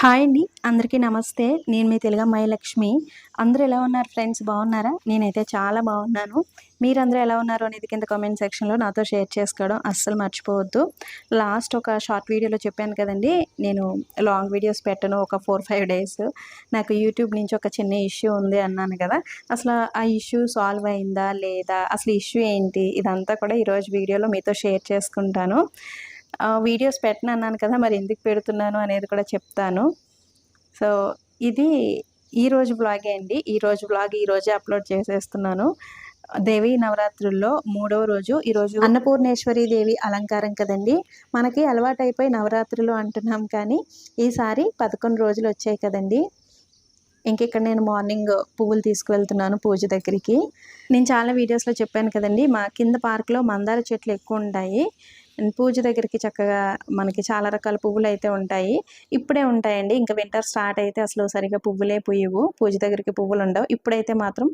Hi అండి. అందరికీ నమస్తే. నేను మీ తెలుగు అమ్మాయి లక్ష్మి. అందరూ ఎలా ఉన్నారు ఫ్రెండ్స్? బాగున్నారా? నేనైతే చాలా బాగున్నాను. మీరందరూ ఎలా ఉన్నారు అనేది కింద కామెంట్ సెక్షన్లో నాతో షేర్ చేసుకోవడం అస్సలు మర్చిపోవద్దు. లాస్ట్ ఒక షార్ట్ వీడియోలో చెప్పాను కదండి. నేను లాంగ్ వీడియోస్ పెట్టను ఒక ఫోర్ ఫైవ్ డేస్. నాకు యూట్యూబ్ నుంచి ఒక చిన్న ఇష్యూ ఉంది అన్నాను కదా. అసలు ఆ ఇష్యూ సాల్వ్ అయిందా లేదా? అసలు ఇష్యూ ఏంటి? ఇదంతా కూడా ఈరోజు వీడియోలో మీతో షేర్ చేసుకుంటాను. వీడియోస్ పెట్టను అన్నాను కదా మరి ఎందుకు పెడుతున్నాను అనేది కూడా చెప్తాను. సో ఇది ఈరోజు బ్లాగే అండి. ఈరోజు బ్లాగ్ ఈరోజే అప్లోడ్ చేసేస్తున్నాను. దేవి నవరాత్రుల్లో మూడవ రోజు. ఈరోజు అన్నపూర్ణేశ్వరి దేవి అలంకారం కదండి. మనకి అలవాటైపోయి నవరాత్రులు అంటున్నాం కానీ ఈసారి పదకొండు రోజులు వచ్చాయి కదండి. ఇంకెక్కడ నేను మార్నింగ్ పువ్వులు తీసుకువెళ్తున్నాను పూజ దగ్గరికి. నేను చాలా వీడియోస్లో చెప్పాను కదండి మా కింద పార్క్లో మందార చెట్లు ఎక్కువ ఉంటాయి. పూజ దగ్గరికి చక్కగా మనకి చాలా రకాల పువ్వులు అయితే ఉంటాయి. ఇప్పుడే ఉంటాయండి. ఇంకా వింటర్ స్టార్ట్ అయితే అసలు సరిగా పువ్వులే పుయ్యవు పూజ దగ్గరికి పువ్వులు ఉండవు. ఇప్పుడైతే మాత్రం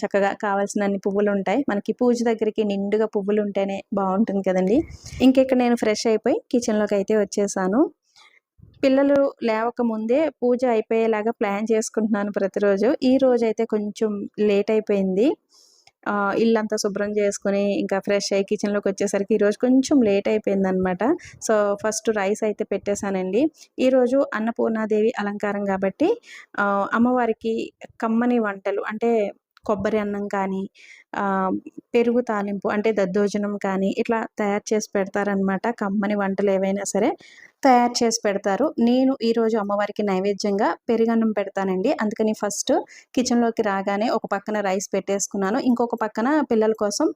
చక్కగా కావాల్సినన్ని పువ్వులు ఉంటాయి. మనకి పూజ దగ్గరికి నిండుగా పువ్వులు ఉంటేనే బాగుంటుంది కదండి. ఇంకెక్కడ నేను ఫ్రెష్ అయిపోయి కిచెన్లోకి అయితే వచ్చేసాను. పిల్లలు లేవక ముందే పూజ అయిపోయేలాగా ప్లాన్ చేసుకుంటున్నాను ప్రతిరోజు. ఈ రోజు అయితే కొంచెం లేట్ అయిపోయింది. ఇల్లంతా శుభ్రం చేసుకుని ఇంకా ఫ్రెష్ అయ్యి కిచెన్లోకి వచ్చేసరికి ఈరోజు కొంచెం లేట్ అయిపోయిందనమాట సో ఫస్ట్ రైస్ అయితే పెట్టేశానండి. ఈరోజు అన్నపూర్ణాదేవి అలంకారం కాబట్టి అమ్మవారికి కమ్మని వంటలు అంటే కొబ్బరి అన్నం కానీ పెరుగు తాలింపు అంటే దద్దోజనం కానీ ఇట్లా తయారు చేసి పెడతారనమాట కమ్మని వంటలు ఏవైనా సరే తయారు చేసి పెడతారు. నేను ఈరోజు అమ్మవారికి నైవేద్యంగా పెరుగన్నం పెడతానండి. అందుకని ఫస్ట్ కిచెన్లోకి రాగానే ఒక పక్కన రైస్ పెట్టేసుకున్నాను. ఇంకొక పక్కన పిల్లల కోసం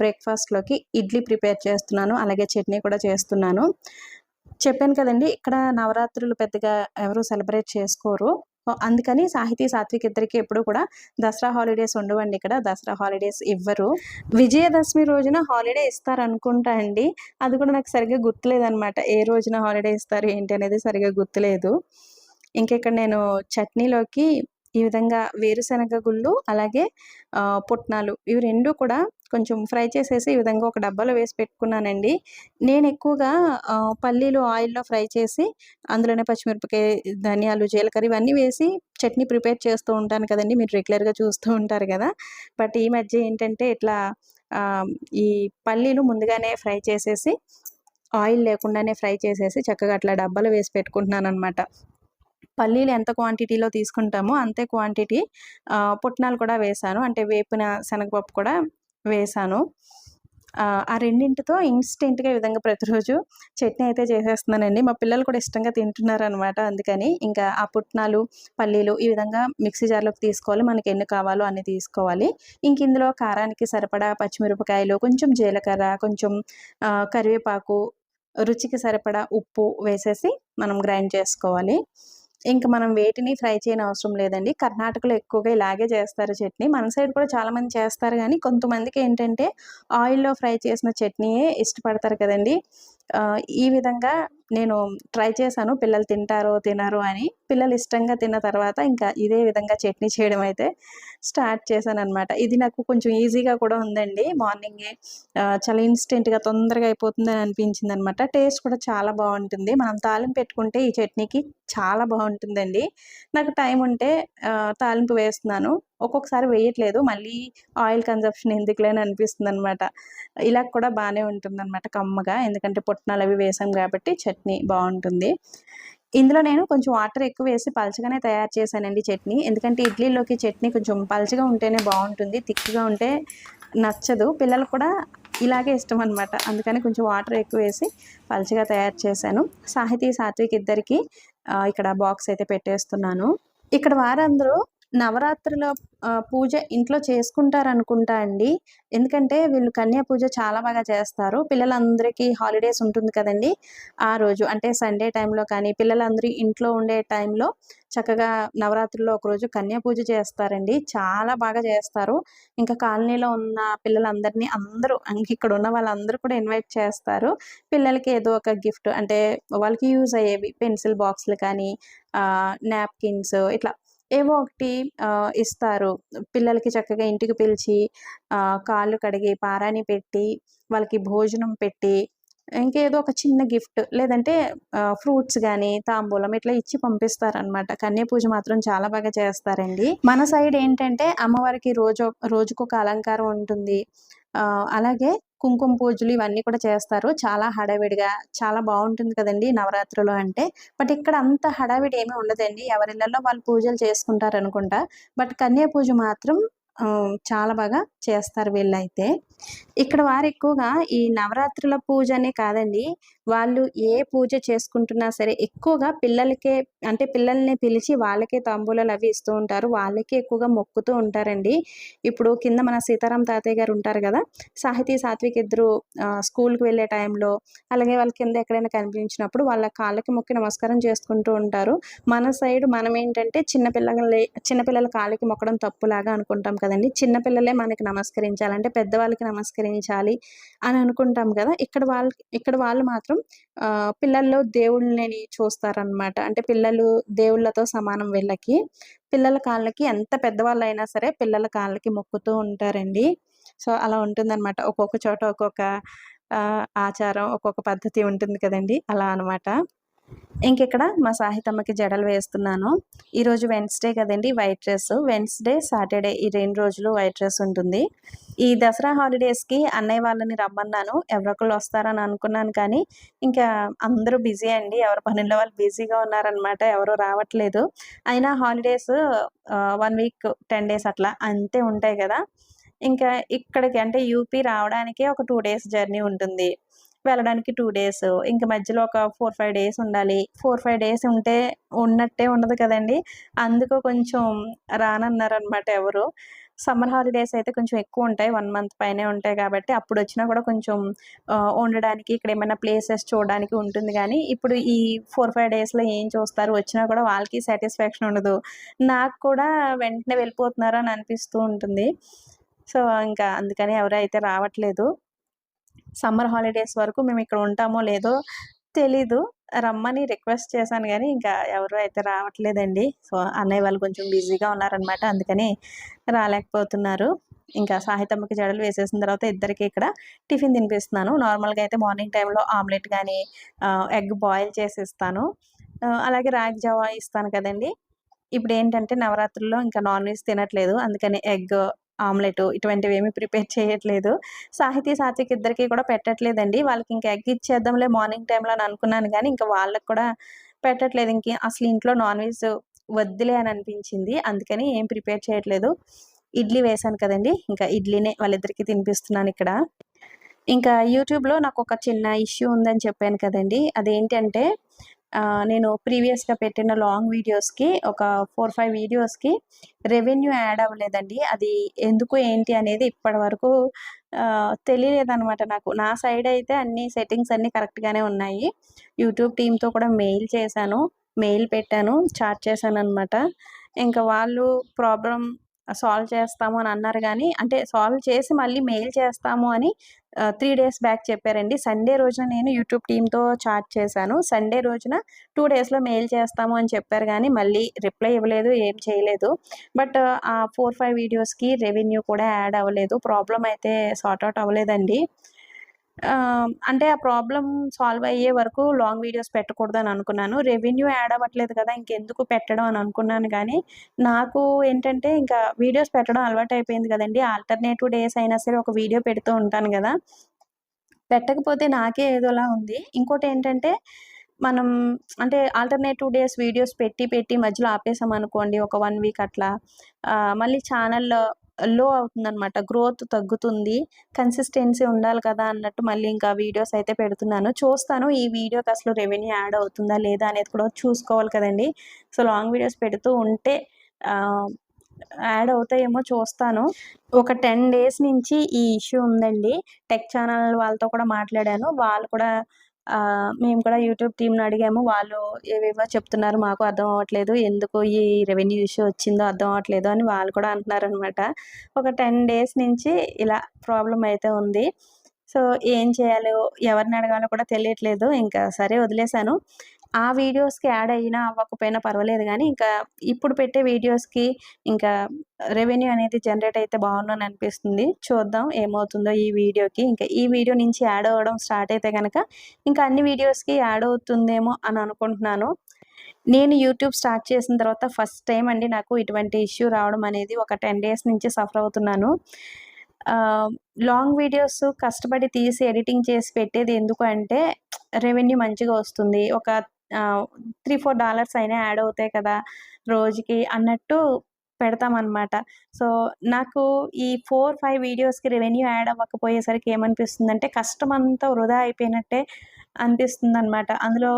బ్రేక్ఫాస్ట్లోకి ఇడ్లీ ప్రిపేర్ చేస్తున్నాను. అలాగే చట్నీ కూడా చేస్తున్నాను. చెప్పాను కదండి ఇక్కడ నవరాత్రులు పెద్దగా ఎవరు సెలబ్రేట్ చేసుకోరు. అందుకని సాహితీ సాత్విక్ ఇద్దరికి ఎప్పుడు కూడా దసరా హాలిడేస్ ఉండవండి ఇక్కడ. దసరా హాలిడేస్ ఇవ్వరు. విజయదశమి రోజున హాలిడే ఇస్తారు అనుకుంటా అండి. అది కూడా నాకు సరిగ్గా గుర్తులేదనమాట ఏ రోజున హాలిడే ఇస్తారు ఏంటి అనేది సరిగ్గా గుర్తులేదు. ఇంకెక్కడ నేను చట్నీలోకి ఈ విధంగా వేరుశనగ గుళ్ళు అలాగే పుట్నాలు ఇవి రెండు కూడా కొంచెం ఫ్రై చేసేసి ఈ విధంగా ఒక డబ్బాలో వేసి పెట్టుకున్నానండి. నేను ఎక్కువగా పల్లీలు ఆయిల్లో ఫ్రై చేసి అందులోనే పచ్చిమిరపకాయ ధనియాలు జీలకర్ర ఇవన్నీ వేసి చట్నీ ప్రిపేర్ చేస్తూ ఉంటాను కదండి. మీరు రెగ్యులర్గా చూస్తూ ఉంటారు కదా. బట్ ఈ మధ్య ఏంటంటే ఇట్లా ఈ పల్లీలు ముందుగానే ఫ్రై చేసేసి ఆయిల్ లేకుండానే ఫ్రై చేసేసి చక్కగా అట్లా డబ్బాలో వేసి పెట్టుకుంటున్నాను అనమాట పల్లీలు ఎంత క్వాంటిటీలో తీసుకుంటామో అంతే క్వాంటిటీ పుట్నాలు కూడా వేసాను. అంటే వేపిన శనగపప్పు కూడా వేసాను. ఆ రెండింటితో ఇన్స్టెంట్గా ఈ విధంగా ప్రతిరోజు చట్నీ అయితే చేసేస్తున్నానండి. మా పిల్లలు కూడా ఇష్టంగా తింటున్నారు అనమాట అందుకని ఇంకా ఆ పుట్నాలు పల్లీలు ఈ విధంగా మిక్సీ జార్లోకి తీసుకోవాలి. మనకి ఎన్ని కావాలో అన్ని తీసుకోవాలి. ఇంక ఇందులో కారానికి సరిపడా పచ్చిమిరపకాయలు కొంచెం జీలకర్ర కొంచెం కరివేపాకు రుచికి సరిపడా ఉప్పు వేసేసి మనం గ్రైండ్ చేసుకోవాలి. ఇంకా మనం వేటిని ఫ్రై చేయని అవసరం లేదండి. కర్ణాటకలో ఎక్కువగా ఇలాగే చేస్తారు చట్నీ. మన సైడ్ కూడా చాలామంది చేస్తారు కానీ కొంతమందికి ఏంటంటే ఆయిల్లో ఫ్రై చేసిన చట్నీయే ఇష్టపడతారు కదండి. ఈ విధంగా నేను ట్రై చేశాను పిల్లలు తింటారో తినరు అని. పిల్లలు ఇష్టంగా తిన్న తర్వాత ఇంకా ఇదే విధంగా చట్నీ చేయడం అయితే స్టార్ట్ చేశాను అనమాట ఇది నాకు కొంచెం ఈజీగా కూడా ఉందండి. మార్నింగే చాలా ఇన్స్టెంట్గా తొందరగా అయిపోతుందని అనిపించింది అనమాట టేస్ట్ కూడా చాలా బాగుంటుంది. మనం తాలింపు పెట్టుకుంటే ఈ చట్నీకి చాలా బాగుంటుందండి. నాకు టైం ఉంటే తాలింపు వేస్తున్నాను. ఒక్కొక్కసారి వేయట్లేదు. మళ్ళీ ఆయిల్ కన్జప్షన్ ఎందుకులేని అనిపిస్తుంది అనమాట ఇలా కూడా బాగానే ఉంటుంది అనమాట కమ్మగా. ఎందుకంటే పుట్నాలు అవి వేసాం కాబట్టి చట్నీ బాగుంటుంది. ఇందులో నేను కొంచెం వాటర్ ఎక్కువ వేసి పలచగానే తయారు చేశానండి చట్నీ. ఎందుకంటే ఇడ్లీలోకి చట్నీ కొంచెం పలచగా ఉంటేనే బాగుంటుంది. తిక్కుగా ఉంటే నచ్చదు. పిల్లలు కూడా ఇలాగే ఇష్టం అనమాట అందుకని కొంచెం వాటర్ ఎక్కువ వేసి పలచగా తయారు చేశాను. సాహితీ సాత్విక్ ఇద్దరికి ఇక్కడ బాక్స్ అయితే పెట్టేస్తున్నాను. ఇక్కడ వారందరూ నవరాత్రుల పూజ ఇంట్లో చేసుకుంటారనుకుంటా అండి. ఎందుకంటే వీళ్ళు కన్యా పూజ చాలా బాగా చేస్తారు. పిల్లలందరికీ హాలిడేస్ ఉంటుంది కదండి. ఆ రోజు అంటే సండే టైంలో కానీ పిల్లలందరూ ఇంట్లో ఉండే టైంలో చక్కగా నవరాత్రుల్లో ఒకరోజు కన్యా పూజ చేస్తారండి. చాలా బాగా చేస్తారు. ఇంకా కాలనీలో ఉన్న పిల్లలందరినీ అందరూ ఇక్కడ ఉన్న వాళ్ళందరూ కూడా ఇన్వైట్ చేస్తారు. పిల్లలకి ఏదో ఒక గిఫ్ట్ అంటే వాళ్ళకి యూజ్ అయ్యేవి పెన్సిల్ బాక్స్లు కానీ నాప్కిన్స్ ఇట్లా ఏవో ఒకటి ఇస్తారు. పిల్లలకి చక్కగా ఇంటికి పిలిచి కాళ్ళు కడిగి పారాని పెట్టి వాళ్ళకి భోజనం పెట్టి ఇంకేదో ఒక చిన్న గిఫ్ట్ లేదంటే ఫ్రూట్స్ కానీ తాంబూలం ఇట్లా ఇచ్చి పంపిస్తారనమాట కన్య పూజ మాత్రం చాలా బాగా చేస్తారండి. మన సైడ్ ఏంటంటే అమ్మవారికి రోజు రోజుకొక అలంకారం ఉంటుంది. అలాగే కుంకుమ పూజలు ఇవన్నీ కూడా చేస్తారు. చాలా హడావిడిగా చాలా బాగుంటుంది కదండి నవరాత్రులు అంటే. బట్ ఇక్కడ అంత హడావిడి ఏమీ ఉండదండి. ఎవరిళ్ళల్లో వాళ్ళు పూజలు చేసుకుంటారు అనుకుంటా. బట్ కన్యా పూజ మాత్రం చాలా బాగా చేస్తారు వీళ్ళైతే. ఇక్కడ వారు ఎక్కువగా ఈ నవరాత్రుల పూజ అనే కాదండి. వాళ్ళు ఏ పూజ చేసుకుంటున్నా సరే ఎక్కువగా పిల్లలకే అంటే పిల్లల్ని పిలిచి వాళ్ళకే తాంబూలాలు అవి ఇస్తూ ఉంటారు. వాళ్ళకే ఎక్కువగా మొక్కుతూ ఉంటారండి. ఇప్పుడు కింద మన సీతారాం తాతయ్య గారు ఉంటారు కదా సాహితీ సాత్విక్ ఇద్దరు స్కూల్కి వెళ్ళే టైంలో అలాగే వాళ్ళ కింద ఎక్కడైనా కనిపించినప్పుడు వాళ్ళ కాళ్ళకి మొక్కి నమస్కారం చేసుకుంటూ ఉంటారు. మన సైడ్ మనం ఏంటంటే చిన్నపిల్లలే చిన్నపిల్లల కాళ్ళకి మొక్కడం తప్పులాగా అనుకుంటాం కదండి. చిన్నపిల్లలే మనకి నమస్కరించాలంటే పెద్దవాళ్ళకి నమస్కరించాలి అని అనుకుంటాం కదా! ఇక్కడ వాళ్ళు ఇక్కడ వాళ్ళు మాత్రం పిల్లల్లో దేవుళ్ళని చూస్తారనమాట అంటే పిల్లలు దేవుళ్ళతో సమానం వీళ్ళకి. పిల్లల కాళ్ళకి ఎంత పెద్దవాళ్ళు అయినా సరే పిల్లల కాళ్ళకి మొక్కుతూ ఉంటారండి. సో అలా ఉంటుందన్నమాట. ఒక్కొక్క చోట ఒక్కొక్క ఆచారం ఒక్కొక్క పద్ధతి ఉంటుంది కదండి. అలా అనమాట ఇంకెక్కడ? మా సాహితమ్మకి జడలు వేస్తున్నాను. ఈరోజు వెన్స్డే కదండి వైట్ డ్రెస్ వెన్స్డే సాటర్డే ఈ రెండు రోజులు వైట్ డ్రెస్ ఉంటుంది. ఈ దసరా హాలిడేస్కి అన్నయ్య వాళ్ళని రమ్మన్నాను. ఎవరొకళ్ళు వస్తారని అనుకున్నాను కానీ ఇంకా అందరూ బిజీ అండి. ఎవరి పనుల్లో వాళ్ళు బిజీగా ఉన్నారనమాట ఎవరు రావట్లేదు. అయినా holidays one week ten days అట్లా అంతే ఉంటాయి కదా. ఇంకా ఇక్కడికి అంటే యూపీ రావడానికే ఒక టూ డేస్ జర్నీ ఉంటుంది. వెళ్ళడానికి టూ డేస్ ఇంక మధ్యలో ఒక ఫోర్ ఫైవ్ డేస్ ఉండాలి. ఫోర్ ఫైవ్ డేస్ ఉంటే ఉన్నట్టే ఉండదు కదండి. అందుకు కొంచెం రానన్నారనమాట ఎవరు. సమ్మర్ హాలిడేస్ అయితే కొంచెం ఎక్కువ ఉంటాయి. వన్ మంత్ పైనే ఉంటాయి కాబట్టి అప్పుడు వచ్చినా కూడా కొంచెం ఉండడానికి ఇక్కడ ఏమైనా ప్లేసెస్ చూడడానికి ఉంటుంది కానీ ఇప్పుడు ఈ ఫోర్ ఫైవ్ డేస్లో ఏం చూస్తారు? వచ్చినా కూడా వాళ్ళకి సాటిస్ఫాక్షన్ ఉండదు. నాకు కూడా వెంటనే వెళ్ళిపోతున్నారు అని అనిపిస్తూ ఉంటుంది. సో ఇంకా అందుకని ఎవరైతే రావట్లేదు. సమ్మర్ హాలిడేస్ వరకు మేము ఇక్కడ ఉంటామో లేదో తెలీదు. రమ్మని రిక్వెస్ట్ చేశాను కానీ ఇంకా ఎవరు అయితే రావట్లేదండి. సో అన్నయ్య వాళ్ళు కొంచెం బిజీగా ఉన్నారనమాట అందుకని రాలేకపోతున్నారు. ఇంకా సాహితమ్మకి జడలు వేసేసిన తర్వాత ఇద్దరికి ఇక్కడ టిఫిన్ తినిపిస్తున్నాను. నార్మల్గా అయితే మార్నింగ్ టైంలో ఆమ్లెట్ కానీ ఎగ్ బాయిల్ చేసి ఇస్తాను అలాగే రాగి జావా ఇస్తాను కదండి. ఇప్పుడు ఏంటంటే నవరాత్రుల్లో ఇంకా నాన్ వెజ్ తినట్లేదు. అందుకని ఎగ్ ఆమ్లెట్ ఇటువంటివి ఏమీ ప్రిపేర్ చేయట్లేదు. సాహితీ సాత్విక్ ఇద్దరికి కూడా పెట్టట్లేదండి. వాళ్ళకి ఇంకా ఎగ్ ఇచ్చేద్దాంలే మార్నింగ్ టైంలో అని అనుకున్నాను కానీ ఇంకా వాళ్ళకి కూడా పెట్టట్లేదు. ఇంక అసలు ఇంట్లో నాన్ వెజ్ వద్దులే అని అనిపించింది. అందుకని ఏం ప్రిపేర్ చేయట్లేదు. ఇడ్లీ వేశాను కదండి. ఇంకా ఇడ్లీనే వాళ్ళిద్దరికి తినిపిస్తున్నాను ఇక్కడ. ఇంకా యూట్యూబ్లో నాకు ఒక చిన్న ఇష్యూ ఉందని చెప్పాను కదండి. అదేంటంటే నేను ప్రీవియస్గా పెట్టిన లాంగ్ వీడియోస్కి ఒక ఫోర్ ఫైవ్ వీడియోస్కి రెవెన్యూ యాడ్ అవ్వలేదండి. అది ఎందుకు ఏంటి అనేది ఇప్పటి వరకు తెలియలేదనమాట నాకు. నా సైడ్ అయితే అన్ని సెట్టింగ్స్ అన్నీ కరెక్ట్గానే ఉన్నాయి. యూట్యూబ్ టీంతో కూడా మెయిల్ చేశాను మెయిల్ పెట్టాను చాట్ చేశాను అనమాట ఇంకా వాళ్ళు ప్రాబ్లం సాల్వ్ చేస్తాము అని అన్నారు కానీ అంటే సాల్వ్ చేసి మళ్ళీ మెయిల్ చేస్తాము అని త్రీ డేస్ బ్యాక్ చెప్పారండి. సండే రోజున నేను యూట్యూబ్ టీంతో చాట్ చేశాను. సండే రోజున టూ డేస్లో మెయిల్ చేస్తాము అని చెప్పారు కానీ మళ్ళీ రిప్లై ఇవ్వలేదు ఏం చేయలేదు. బట్ ఆ ఫోర్ ఫైవ్ వీడియోస్కి రెవెన్యూ కూడా యాడ్ అవ్వలేదు. ప్రాబ్లం అయితే సార్ట్ అవుట్ అవ్వలేదండి. అంటే ఆ ప్రాబ్లం సాల్వ్ అయ్యే వరకు లాంగ్ వీడియోస్ పెట్టకూడదు అని అనుకున్నాను. రెవెన్యూ యాడ్ అవ్వట్లేదు కదా ఇంకెందుకు పెట్టడం అని అనుకున్నాను కానీ నాకు ఏంటంటే ఇంకా వీడియోస్ పెట్టడం అలవాటు అయిపోయింది కదండి. ఆల్టర్నేటివ్ డేస్ అయినా సరే ఒక వీడియో పెడుతూ ఉంటాను కదా. పెట్టకపోతే నాకే ఏదోలా ఉంది. ఇంకోటి ఏంటంటే మనం అంటే ఆల్టర్నేటివ్ డేస్ వీడియోస్ పెట్టి పెట్టి మధ్యలో ఆపేసాం అనుకోండి ఒక వన్ వీక్ అట్లా మళ్ళీ ఛానల్లో లో అవుతుందన్నమాట. గ్రోత్ తగ్గుతుంది. కన్సిస్టెన్సీ ఉండాలి కదా అన్నట్టు మళ్ళీ ఇంకా వీడియోస్ అయితే పెడుతున్నాను. చూస్తాను ఈ వీడియోకి అసలు రెవెన్యూ యాడ్ అవుతుందా లేదా అనేది కూడా చూసుకోవాలి కదండి. సో లాంగ్ వీడియోస్ పెడుతూ ఉంటే యాడ్ అవుతాయేమో చూస్తాను. ఒక టెన్ డేస్ నుంచి ఈ ఇష్యూ ఉందండి. టెక్ ఛానల్ వాళ్ళతో కూడా మాట్లాడాను. వాళ్ళు కూడా మేము కూడా యూట్యూబ్ టీంని అడిగాము. వాళ్ళు ఏవేవో చెప్తున్నారు మాకు అర్థం అవ్వట్లేదు. ఎందుకు ఈ రెవెన్యూ ఇష్యూ వచ్చిందో అర్థం అవ్వట్లేదు అని వాళ్ళు కూడా అంటున్నారు అనమాట ఒక టెన్ డేస్ నుంచి ఇలా ప్రాబ్లం అయితే ఉంది. సో ఏం చేయాలో ఎవరిని అడగాలో కూడా తెలియట్లేదు. ఇంకా సరే వదిలేశాను. ఆ వీడియోస్‌కి యాడ్ అయినా అవ్వకపోయినా పర్వాలేదు కానీ ఇంకా ఇప్పుడు పెట్టే వీడియోస్‌కి ఇంకా రెవెన్యూ అనేది జనరేట్ అయితే బాగుందని అనిపిస్తుంది. చూద్దాం ఏమవుతుందో ఈ వీడియోకి. ఇంకా ఈ వీడియో నుంచి యాడ్ అవ్వడం స్టార్ట్ అయితే కనుక ఇంకా అన్ని వీడియోస్‌కి యాడ్ అవుతుందేమో అని అనుకుంటున్నాను. నేను యూట్యూబ్ స్టార్ట్ చేసిన తర్వాత ఫస్ట్ టైం అండి నాకు ఇటువంటి ఇష్యూ రావడం అనేది. ఒక 10 డేస్ నుంచి సఫర్ అవుతున్నాను. లాంగ్ వీడియోస్ కష్టపడి తీసి ఎడిటింగ్ చేసి పెట్టేది ఎందుకు అంటే, రెవెన్యూ మంచిగా వస్తుంది. ఒక త్రీ ఫోర్ డాలర్స్ అయినా యాడ్ అవుతాయి కదా! రోజుకి అన్నట్టు పెడతామన్నమాట సో, నాకు ఈ 4, 5 వీడియోస్‌కి రెవెన్యూ యాడ్ అవ్వకపోయేసరికి ఏమనిపిస్తుందంటే, అంతా వృధా అయిపోయినట్టే అనిపిస్తుంది అనమాట అందులో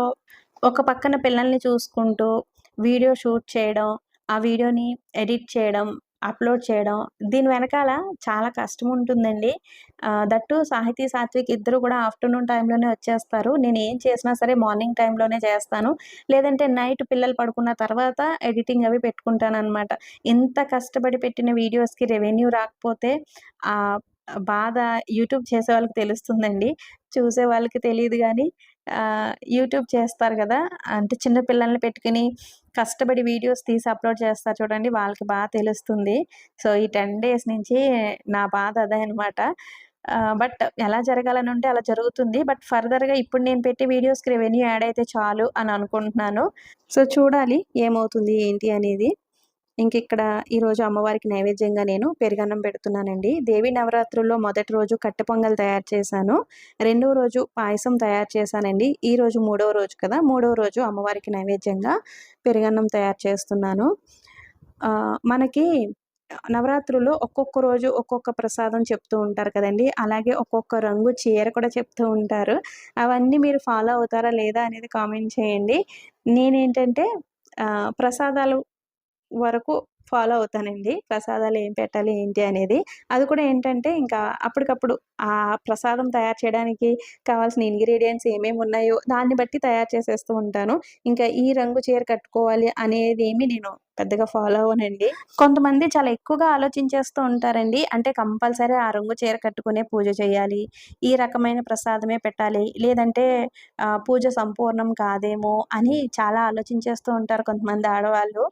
ఒక పక్కన పిల్లల్ని చూసుకుంటూ, వీడియో షూట్ చేయడం, ఆ వీడియోని ఎడిట్ చేయడం, అప్‌లోడ్ చేయడం, దీని వెనకాల చాలా కష్టం ఉంటుందండి. దట్టు టూ సాహితీ, సాత్విక్ ఇద్దరు కూడా ఆఫ్టర్‌నూన్ టైంలోనే వచ్చేస్తారు. నేను ఏం చేసినా సరే మార్నింగ్ టైంలోనే చేస్తాను. లేదంటే నైట్ పిల్లలు పడుకున్న తర్వాత ఎడిటింగ్ అవి పెట్టుకుంటాను అనమాట ఇంత కష్టపడి పెట్టిన వీడియోస్‌కి రెవెన్యూ రాకపోతే బాధ యూట్యూబ్ చేసే వాళ్ళకి తెలుస్తుందండి. చూసే వాళ్ళకి తెలియదు కానీ యూట్యూబ్ చేస్తారు కదా అంటే చిన్న పిల్లల్ని పెట్టుకుని కష్టపడి వీడియోస్ తీసి అప్‌లోడ్ చేస్తారు చూడండి. వాళ్ళకి బాగా తెలుస్తుంది. సో, ఈ 10 డేస్ నుంచి నా బాధ అదే అనమాట. బట్ ఎలా జరగాలని ఉంటే అలా జరుగుతుంది. బట్ ఫర్దర్‌గా ఇప్పుడు నేను పెట్టే వీడియోస్‌కి రెవెన్యూ యాడ్ అయితే చాలు అని అనుకుంటున్నాను. సో, చూడాలి ఏమవుతుంది ఏంటి అనేది. ఇంకిక్కడ ఈరోజు అమ్మవారికి నైవేద్యంగా నేను పెరుగన్నం పెడుతున్నానండి. దేవి నవరాత్రుల్లో మొదటి రోజు కట్టె పొంగల్ తయారు చేశాను. రెండవ రోజు పాయసం తయారు చేశానండి. ఈరోజు మూడవ రోజు కదా! మూడవ రోజు అమ్మవారికి నైవేద్యంగా పెరుగన్నం తయారు చేస్తున్నాను. మనకి నవరాత్రుల్లో ఒక్కొక్క రోజు ఒక్కొక్క ప్రసాదం చెప్తూ ఉంటారు కదండీ! అలాగే ఒక్కొక్క రంగు చీర కూడా చెప్తూ ఉంటారు. అవన్నీ మీరు ఫాలో అవుతారా లేదా అనేది కామెంట్ చేయండి. నేనేంటంటే ప్రసాదాలు వరకు ఫాలో అవుతానండి. ప్రసాదాలు ఏం పెట్టాలి ఏంటి అనేది. అది కూడా ఏంటంటే ఇంకా అప్పటికప్పుడు ఆ ప్రసాదం తయారు చేయడానికి కావాల్సిన ఇంగ్రీడియెంట్స్ ఏమేమి ఉన్నాయో దాన్ని బట్టి తయారు చేసేస్తూ ఉంటాను. ఇంకా ఈ రంగు చీర కట్టుకోవాలి అనేది ఏమి నేను పెద్దగా ఫాలో అవ్వనండి. కొంతమంది చాలా ఎక్కువగా ఆలోచించేస్తూ ఉంటారండి. అంటే కంపల్సరీ ఆ రంగు చీర కట్టుకునే పూజ చేయాలి. ఈ రకమైన ప్రసాదమే పెట్టాలి. లేదంటే పూజ సంపూర్ణం కాదేమో అని చాలా ఆలోచించేస్తూ ఉంటారు కొంతమంది ఆడవాళ్ళు.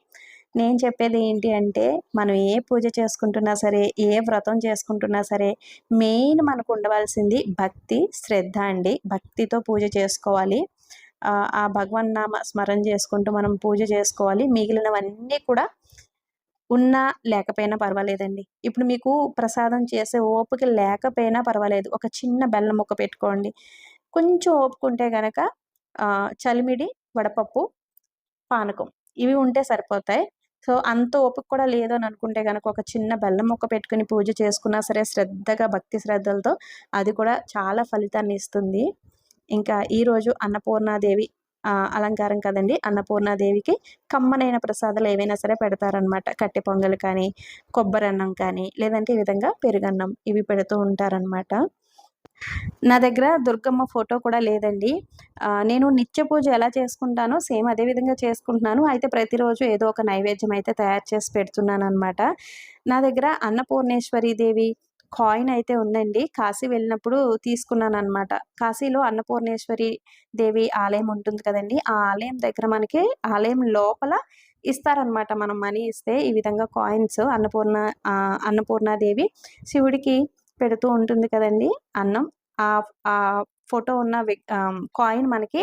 నేను చెప్పేది ఏంటి అంటే, మనం ఏ పూజ చేసుకుంటున్నా సరే, ఏ వ్రతం చేసుకుంటున్నా సరే, మెయిన్ మనకు ఉండవలసింది భక్తి, శ్రద్ధ అండి. భక్తితో పూజ చేసుకోవాలి. ఆ భగవన్ నామ స్మరణ చేసుకుంటూ మనం పూజ చేసుకోవాలి. మిగిలినవన్నీ కూడా ఉన్నా లేకపోయినా పర్వాలేదండి. ఇప్పుడు మీకు ప్రసాదం చేసే ఓపిక లేకపోయినా పర్వాలేదు. ఒక చిన్న బెల్లం ముక్క పెట్టుకోండి. కొంచెం ఓపుకుంటే గనక చలిమిడి, వడపప్పు, పానకం ఇవి ఉంటే సరిపోతాయి. సో, అంత ఓపిక కూడా లేదు అని అనుకుంటే కనుక ఒక చిన్న బెల్లం మొక్క పెట్టుకుని పూజ చేసుకున్నా సరే శ్రద్ధగా భక్తి శ్రద్ధలతో అది కూడా చాలా ఫలితాన్ని ఇస్తుంది. ఇంకా ఈరోజు అన్నపూర్ణాదేవి అలంకారం కదండి అన్నపూర్ణాదేవికి కమ్మనైన ప్రసాదాలు ఏవైనా సరే పెడతారనమాట. కట్టె పొంగల్ కానీ, కొబ్బరన్నం కానీ, లేదంటే ఈ విధంగా పెరుగన్నం ఇవి పెడుతూ ఉంటారనమాట. నా దగ్గర దుర్గమ్మ ఫోటో కూడా లేదండి. నేను నిత్య పూజ ఎలా చేసుకుంటానో సేమ్ అదే విధంగా చేసుకుంటున్నాను. అయితే ప్రతిరోజు ఏదో ఒక నైవేద్యం అయితే తయారు చేసి పెడుతున్నాను అనమాట నా దగ్గర అన్నపూర్ణేశ్వరి దేవి కాయిన్ అయితే ఉందండి. కాశీ వెళ్ళినప్పుడు తీసుకున్నాననమాట. కాశీలో అన్నపూర్ణేశ్వరి దేవి ఆలయం ఉంటుంది కదండి ఆ ఆలయం దగ్గర మనకి ఆలయం లోపల ఇస్తారనమాట. మనం మనీ ఇస్తే ఈ విధంగా కాయిన్స్ అన్నపూర్ణ అన్నపూర్ణాదేవి శివుడికి పెడుతూ ఉంటుంది కదండి అన్నం. ఆ ఆ ఫోటో ఉన్న వ్యక్ కాయిన్ మనకి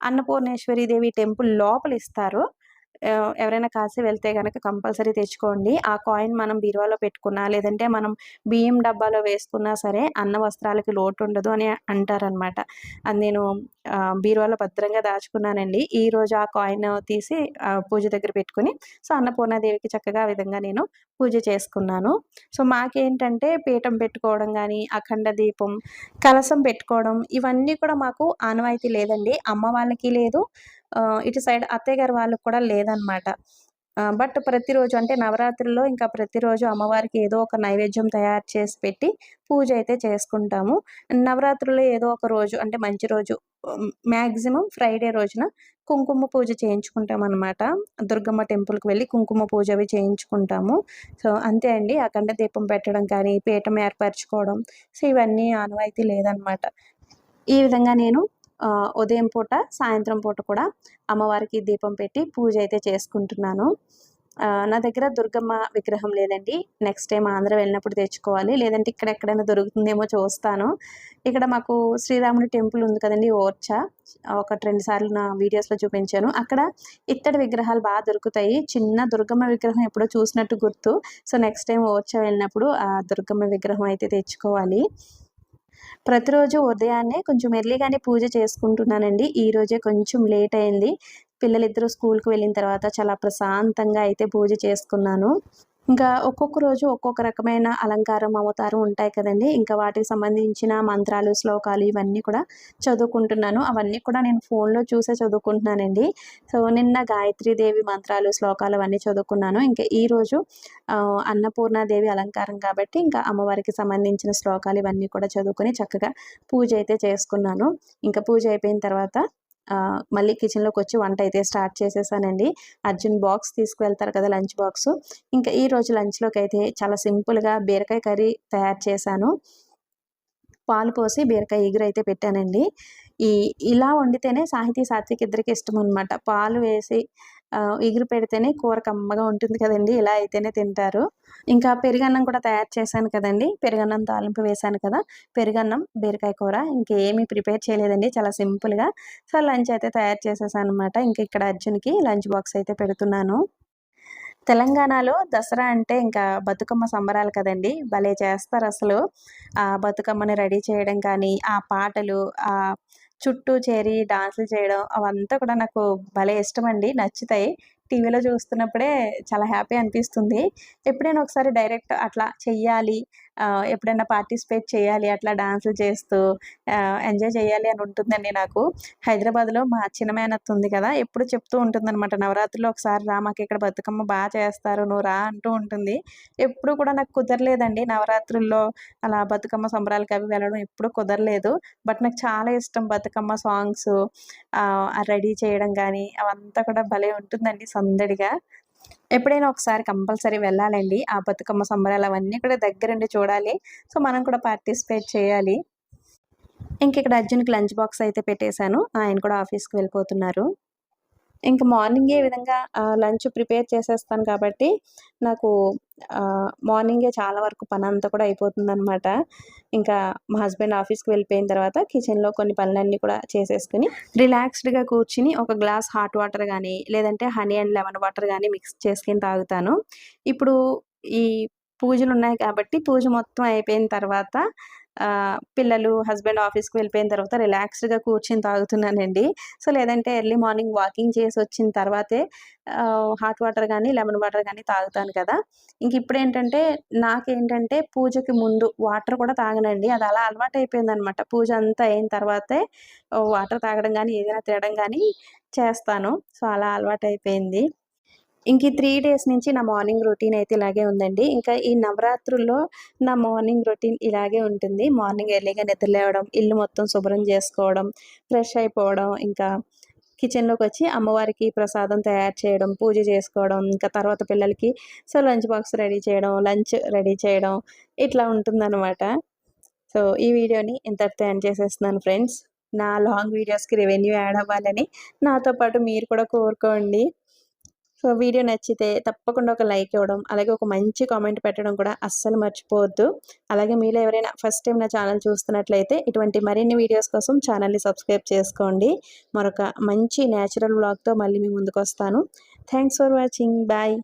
అన్నపూర్ణేశ్వరి దేవి టెంపుల్ లోపల ఇస్తారు. ఎవరైనా కాసి వెళ్తే కనుక కంపల్సరీ తెచ్చుకోండి. ఆ కాయిన్ మనం బీరువాలో పెట్టుకున్నా, లేదంటే మనం బియ్యం డబ్బాలో వేసుకున్నా సరే అన్న వస్త్రాలకి లోటు ఉండదు అని అంటారనమాట. అది నేను బీరువాలో భద్రంగా దాచుకున్నానండి. ఈరోజు ఆ కాయిన్ తీసి పూజ దగ్గర పెట్టుకుని సో, అన్నపూర్ణాదేవికి చక్కగా ఆ విధంగా నేను పూజ చేసుకున్నాను. సో, మాకేంటంటే పీఠం పెట్టుకోవడం కానీ అఖండ దీపం, కలసం పెట్టుకోవడం ఇవన్నీ కూడా మాకు ఆనవాయితీ లేదండి. అమ్మ వాళ్ళకి లేదు. ఇటు సైడ్ అత్తయ్య గారి వాళ్ళకి కూడా లేదనమాట. బట్ ప్రతిరోజు అంటే నవరాత్రుల్లో ఇంకా ప్రతిరోజు అమ్మవారికి ఏదో ఒక నైవేద్యం తయారు చేసి పెట్టి పూజ అయితే చేసుకుంటాము. నవరాత్రుల్లో ఏదో ఒక రోజు అంటే మంచి రోజు మ్యాక్సిమం ఫ్రైడే రోజున కుంకుమ పూజ చేయించుకుంటాం అనమాట దుర్గమ్మ టెంపుల్‌కి వెళ్ళి కుంకుమ పూజ అవి చేయించుకుంటాము. సో, అంతే అండి. అఖండ దీపం పెట్టడం కానీ, పీఠం ఏర్పరచుకోవడం సో, ఇవన్నీ ఆనవాయితీ లేదనమాట. ఈ విధంగా నేను ఉదయం పూట సాయంత్రం పూట కూడా అమ్మవారికి దీపం పెట్టి పూజ అయితే చేసుకుంటున్నాను. నా దగ్గర దుర్గమ్మ విగ్రహం లేదండి. నెక్స్ట్ టైం ఆంధ్ర వెళ్ళినప్పుడు తెచ్చుకోవాలి. లేదంటే ఇక్కడ ఎక్కడైనా దొరుకుతుందేమో చూస్తాను. ఇక్కడ మాకు శ్రీరాముడి టెంపుల్ ఉంది కదండి ఓర్చా. ఒక రెండు సార్లు నా వీడియోస్లో చూపించాను. అక్కడ ఇత్తడి విగ్రహాలు బాగా దొరుకుతాయి. చిన్న దుర్గమ్మ విగ్రహం ఎప్పుడో చూసినట్టు గుర్తు. సో నెక్స్ట్ టైం ఓర్చా వెళ్ళినప్పుడు ఆ దుర్గమ్మ విగ్రహం అయితే తెచ్చుకోవాలి. ప్రతిరోజు ఉదయాన్నే కొంచెం ఎర్లీగానే పూజ చేసుకుంటున్నానండి. ఈ రోజే కొంచెం లేట్ అయింది. పిల్లలిద్దరూ స్కూల్కి వెళ్ళిన తర్వాత చాలా ప్రశాంతంగా అయితే పూజ చేసుకున్నాను. ఇంకా ఒక్కొక్క రోజు ఒక్కొక్క రకమైన అలంకారం అవతారం ఉంటాయి కదండి. ఇంకా వాటికి సంబంధించిన మంత్రాలు శ్లోకాలు ఇవన్నీ కూడా చదువుకుంటున్నాను. అవన్నీ కూడా నేను ఫోన్లో చూసే చదువుకుంటున్నానండి. సో నిన్న గాయత్రీదేవి మంత్రాలు శ్లోకాలు అవన్నీ చదువుకున్నాను. ఇంకా ఈరోజు అన్నపూర్ణాదేవి అలంకారం కాబట్టి ఇంకా అమ్మవారికి సంబంధించిన శ్లోకాలు ఇవన్నీ కూడా చదువుకొని చక్కగా పూజ అయితే చేసుకున్నాను. ఇంకా పూజ అయిపోయిన తర్వాత మళ్ళీ కిచెన్లోకి వచ్చి వంట అయితే స్టార్ట్ చేసేసానండి. అర్జున్ బాక్స్ తీసుకువెళ్తారు కదా లంచ్ బాక్స్ ఇంకా ఈ రోజు లంచ్లోకి అయితే చాలా సింపుల్గా బీరకాయ కర్రీ తయారు చేశాను. పాలు పోసి బీరకాయ ఎగురు అయితే పెట్టానండి. ఈ ఇలా వండితేనే సాహితీ సాత్విక్ ఇద్దరికి ఇష్టం అనమాట పాలు వేసి ఎగురు పెడితేనే కూర కమ్మగా ఉంటుంది కదండి ఇలా అయితేనే తింటారు. ఇంకా పెరుగన్నం కూడా తయారు చేశాను కదండి పెరుగన్నం తాలింపు వేశాను కదా పెరుగన్నం బీరకాయ కూర ఇంకేమీ ప్రిపేర్ చేయలేదండి చాలా సింపుల్గా. సో లంచ్ అయితే తయారు చేసేసాను అనమాట ఇంకా ఇక్కడ అర్జున్కి లంచ్ బాక్స్ అయితే పెడుతున్నాను. తెలంగాణలో దసరా అంటే ఇంకా బతుకమ్మ సంబరాలు కదండి భలే చేస్తారు అసలు. ఆ బతుకమ్మని రెడీ చేయడం కానీ ఆ పాటలు ఆ చుట్టూ చేరి డాన్సులు చేయడం అవంతా కూడా నాకు భలే ఇష్టం అండి నచ్చుతాయి. టీవీలో చూస్తున్నప్పుడే చాలా హ్యాపీ అనిపిస్తుంది. ఎప్పుడైనా ఒకసారి డైరెక్ట్ అట్లా చెయ్యాలి ఎప్పుడైనా పార్టిసిపేట్ చేయాలి అట్లా డాన్సులు చేస్తూ ఎంజాయ్ చేయాలి అని ఉంటుందండి నాకు. హైదరాబాద్లో మా చిన్న మేనత్ ఉంది కదా ఎప్పుడు చెప్తూ ఉంటుంది అనమాట నవరాత్రిలో ఒకసారి రా మాకు ఇక్కడ బతుకమ్మ బాగా చేస్తారు నువ్వు రా అంటూ ఉంటుంది. ఎప్పుడు కూడా నాకు కుదరలేదండి నవరాత్రుల్లో అలా బతుకమ్మ సంబరాలకి అవి వెళ్ళడం ఎప్పుడు కుదరలేదు. బట్ నాకు చాలా ఇష్టం బతుకమ్మ సాంగ్స్ రెడీ చేయడం కానీ అవంతా కూడా భలే ఉంటుందండి సందడిగా. ఎప్పుడైనా ఒకసారి కంపల్సరీ వెళ్ళాలండి. ఆ బతుకమ్మ సంబరాలు అవన్నీ కూడా దగ్గరుండి చూడాలి. సో మనం కూడా పార్టిసిపేట్ చేయాలి. ఇంక ఇక్కడ అర్జున్కి లంచ్ బాక్స్ అయితే పెట్టేశాను. ఆయన కూడా ఆఫీస్కి వెళ్ళిపోతున్నారు. ఇంకా మార్నింగే విధంగా లంచ్ ప్రిపేర్ చేసేస్తాను కాబట్టి నాకు మార్నింగే చాలా వరకు పని అంతా కూడా అయిపోతుంది అనమాట ఇంకా మా హస్బెండ్ ఆఫీస్కి వెళ్ళిపోయిన తర్వాత కిచెన్లో కొన్ని పనులన్నీ కూడా చేసేసుకుని రిలాక్స్డ్గా కూర్చుని ఒక గ్లాస్ హాట్ వాటర్ కానీ లేదంటే హనీ అండ్ లెమన్ వాటర్ కానీ మిక్స్ చేసుకుని తాగుతాను. ఇప్పుడు ఈ పూజలు ఉన్నాయి కాబట్టి పూజ మొత్తం అయిపోయిన తర్వాత పిల్లలు హస్బెండ్ ఆఫీస్కి వెళ్ళిపోయిన తర్వాత రిలాక్స్డ్గా కూర్చొని తాగుతున్నానండి. సో లేదంటే ఎర్లీ మార్నింగ్ వాకింగ్ చేసి వచ్చిన తర్వాతే హాట్ వాటర్ కానీ లెమన్ వాటర్ కానీ తాగుతాను కదా. ఇంక ఇప్పుడు ఏంటంటే నాకేంటంటే పూజకి ముందు వాటర్ కూడా తాగనండి. అది అలా అలవాటు అయిపోయింది అనమాట పూజ అంతా అయిన తర్వాతే వాటర్ తాగడం కానీ ఏదైనా తినడం కానీ చేస్తాను. సో అలా అలవాటు అయిపోయింది ఇంక ఈ త్రీ డేస్ నుంచి నా మార్నింగ్ రొటీన్ అయితే ఇలాగే ఉందండి. ఇంకా ఈ నవరాత్రుల్లో నా మార్నింగ్ రొటీన్ ఇలాగే ఉంటుంది. మార్నింగ్ ఎర్లీగా నిద్రలేవడం ఇల్లు మొత్తం శుభ్రం చేసుకోవడం ఫ్రెష్ అయిపోవడం ఇంకా కిచెన్లోకి వచ్చి అమ్మవారికి ప్రసాదం తయారు చేయడం పూజ చేసుకోవడం ఇంకా తర్వాత పిల్లలకి సో లంచ్ బాక్స్ రెడీ చేయడం లంచ్ రెడీ చేయడం ఇట్లా ఉంటుందన్నమాట. సో ఈ వీడియోని ఇంతటితో ఎండ్ చేసేస్తున్నాను ఫ్రెండ్స్. నా లాంగ్ వీడియోస్కి రెవెన్యూ యాడ్ అవ్వాలని నాతో పాటు మీరు కూడా కోరుకోండి. సో వీడియో నచ్చితే తప్పకుండా ఒక లైక్ ఇవ్వడం అలాగే ఒక మంచి కామెంట్ పెట్టడం కూడా అస్సలు మర్చిపోవద్దు. అలాగే మీలో ఎవరైనా ఫస్ట్ టైం నా ఛానల్ చూస్తున్నట్లయితే ఇటువంటి మరిన్ని వీడియోస్ కోసం ఛానల్ని సబ్స్క్రైబ్ చేసుకోండి. మరొక మంచి న్యాచురల్ వ్లాగ్తో మళ్ళీ మీ ముందుకు వస్తాను థ్యాంక్స్ ఫర్ వాచింగ్. బాయ్.